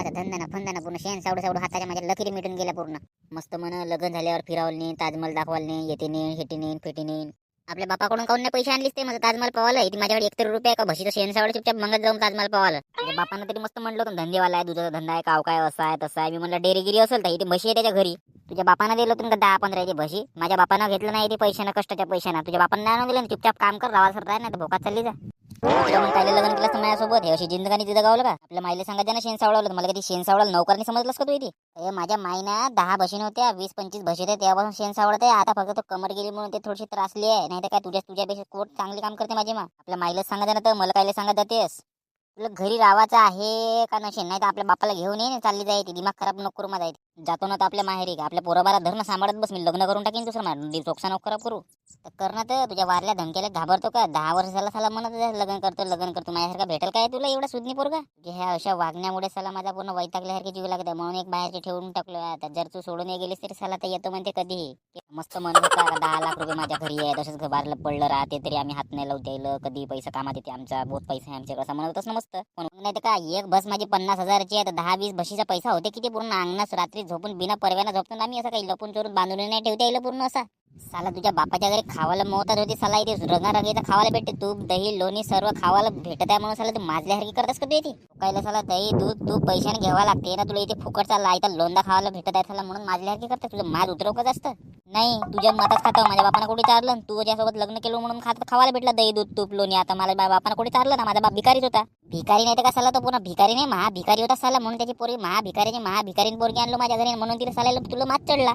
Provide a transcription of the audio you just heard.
लोकांचा धंदा फंदाना पूर्ण शेण सावडं सावडं हाताच्या माझ्या लकीरी मिटून गेल्या पूर्ण. मस्त म्हण लग्न झाल्यावर फिरावलं नाही ताजमहल दाखवलं नाही येते नेईन हेटी नाही फेटी नेईन आपल्या बापाकडून काऊन नाही पैसे आणलीस ते? माझं ताजमहल पावाला इथे माझ्याकडे एकतर रुपये का? भशीचं शेण सावड चुपचाप मंगत जाऊन ताजमहल पावाला म्हणजे बापानं तरी मस्त म्हणलं होतं धंदेवाला आहे दुधाचा धंदा आहे काव काय असा आहे तसा आहे. मी म्हणलं डेरीगिरी असेल तर इथे म्हशी आहे त्याच्या घरी. तुझ्या बापानं दिलं होतं का दहा पंधराची भशी माझ्या बापानं घेतलं नाही ते पैशानं कष्टाच्या पैशानं. तुझ्या बापानं नाही आणून दिलं चुपचाप काम कर रावा सरता ना तर भोकात चालली जा. तुला मग कायले लग्न केलं असतं माझ्यासोबत? हे अशी जिंदगानी तिथं गावलं का? आपल्या माईला सांगायचं ना शेण सावळवलं. मला कधी शेण सावळाला नौकरनी समजलंस का तू इथे? माझ्या माईना दहा बशीन होत्या वीस पंचवीस बशी होत्या तेव्हापासून शेण सावळत. आहे आता फक्त तो कमर गेली म्हणून ते थोडीशी त्रासली आहे. नाही तर काय तुझ्या तुझ्यापेक्षा कोट चांगली काम करते माझी मा. आपल्या माईला सांगायचं ना तर मला कायले सांगत जातेस? तुला घरी रावाचं आहे का नशेन नाही तर आपल्या बापाला घेऊन ये ना चालली जायची दिमाग खराब नको करू माझा जातो ना तर आपल्या माहेरी. का आपल्या पोराबारा धरणं सांभाळत बस. मी लग्न करून टाकीन दुसरं माझं चोकसा खराब करू. तर करणं तर तुझ्या वारल्या धमक्याला घाबरतो का? दहा वर्ष झाला साला म्हणत लग्न करतो लग्न करतो माझ्यासारखा भेटेल काय तुला एवढा सुज्ञी पोरगा? जे ह्या अशा वागण्यामुळे साला माझा पूर्ण वैतागल्यासारखी जीव लागत म्हणून एक बाहेरचे ठेवून टाकलो आता. जर तू सोडून गेलीस तरी साला तर येतो म्हणते कधीही. मस्त म्हणत होता. दहा लाख रुपये माझ्या घरी आहे तसंच घराला पडलं राहते तरी आम्ही हात नाही लावू द्यायला. कधी पैसा कामात येते आमचा. बहुत पैसा आहे आमच्याकडे. असं म्हणत ना मस्त. पण नाही तर काय? एक बस माझी पन्नास हजाराची आहे. तर दहा वीस बशीचा पैसा होते किती? पूर्ण अंगणास रात्री झोपून बिना परव्यानं झोपतो आम्ही असं काही लपून चोरून बांधून नाही ठेवता येईल पूर्ण असा. साला तुझ्या बापाच्या घरी खावायला मोहतात होती साला. इथे रंगारंगीचं खावायला भेटते. तूप दही लोणी सर्व खावायला भेटत आहे म्हणून साला तू माझल्यासारखी करतेस का तू इथे कायला साला दही दूध तू पैशाने घ्यावा लागते ना. तुला इथे फुकटचा इथं लोंदा खावायला भेटत आहे साला म्हणून माझल्यासारखी करते तुझं माझ उतरव का जास्त नाही तुझ्या मतात खातं. माझ्या बापानं कुठे चारलं? तू तुझ्यासोबत लग्न केलं म्हणून खात खावायला भेटलं. दही दूध तूप लोणी. आता माझ्या बा- बापानं कुठे चारलं ना? माझा बाप भिकारीच होता. भिकारी नाही तर का साला तो पुन्हा भिकारी नाही? महा भिकारी होता साला म्हणून त्याची पोरगी महा भिकारीची महा भिकारीन पोरगी आणलो माझ्या घरी. म्हणून तिला साला तुला मात चढला.